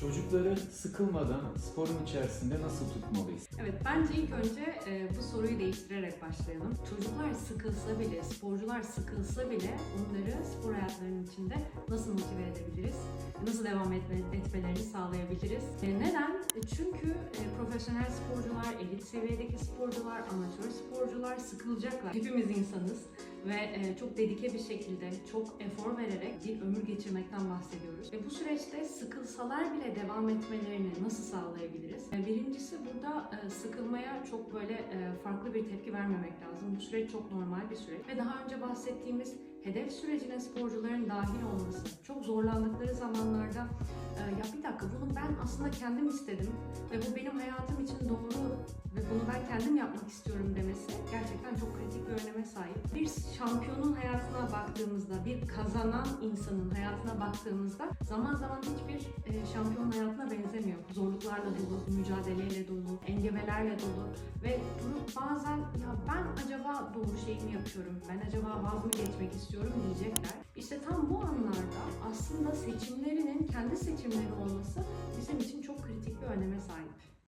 Çocukları sıkılmadan sporun içerisinde nasıl tutmalıyız? Evet, bence ilk önce e, bu soruyu değiştirerek başlayalım. Çocuklar sıkılsa bile, sporcular sıkılsa bile onları spor hayatlarının içinde nasıl motive edebiliriz? Nasıl devam etme, etmelerini sağlayabiliriz? E, neden? E, çünkü e, profesyonel sporcular, elit seviyedeki sporcular, amatör sporcular sıkılacaklar. Hepimiz insanız ve e, çok dedike bir şekilde, çok efor vererek bir ömür geçirmekten bahsediyoruz. Ve bu süreçte sıkılsalar bile devam etmelerini nasıl sağlayabiliriz? E, Birincisi burada e, sıkılmaya çok böyle e, farklı bir tepki vermemek lazım. Bu süreç çok normal bir süreç. Ve daha önce bahsettiğimiz hedef sürecine sporcuların dahil olması, çok zorlandıkları zamanlarda ya bir dakika bunu ben aslında kendim istedim ve bu benim hayatım için doğru ve bunu ben kendim yapmak istiyorum demesi gerçekten çok kritik bir öneme sahip. Bir şampiyonun hayatına baktığımızda, bir kazanan insanın hayatına baktığımızda zaman zaman hiçbir e, şampiyon hayatına benzemiyor. Zorluklarla dolu, mücadeleyle dolu, engebelerle dolu ve durup bazen ya ben acaba doğru şeyi mi yapıyorum, ben acaba vaz mı geçmek istiyorum diyecekler. İşte tam bu anlarda aslında seçimlerinin kendi seçimleri olması bizim için çok kritik bir öneme sahip.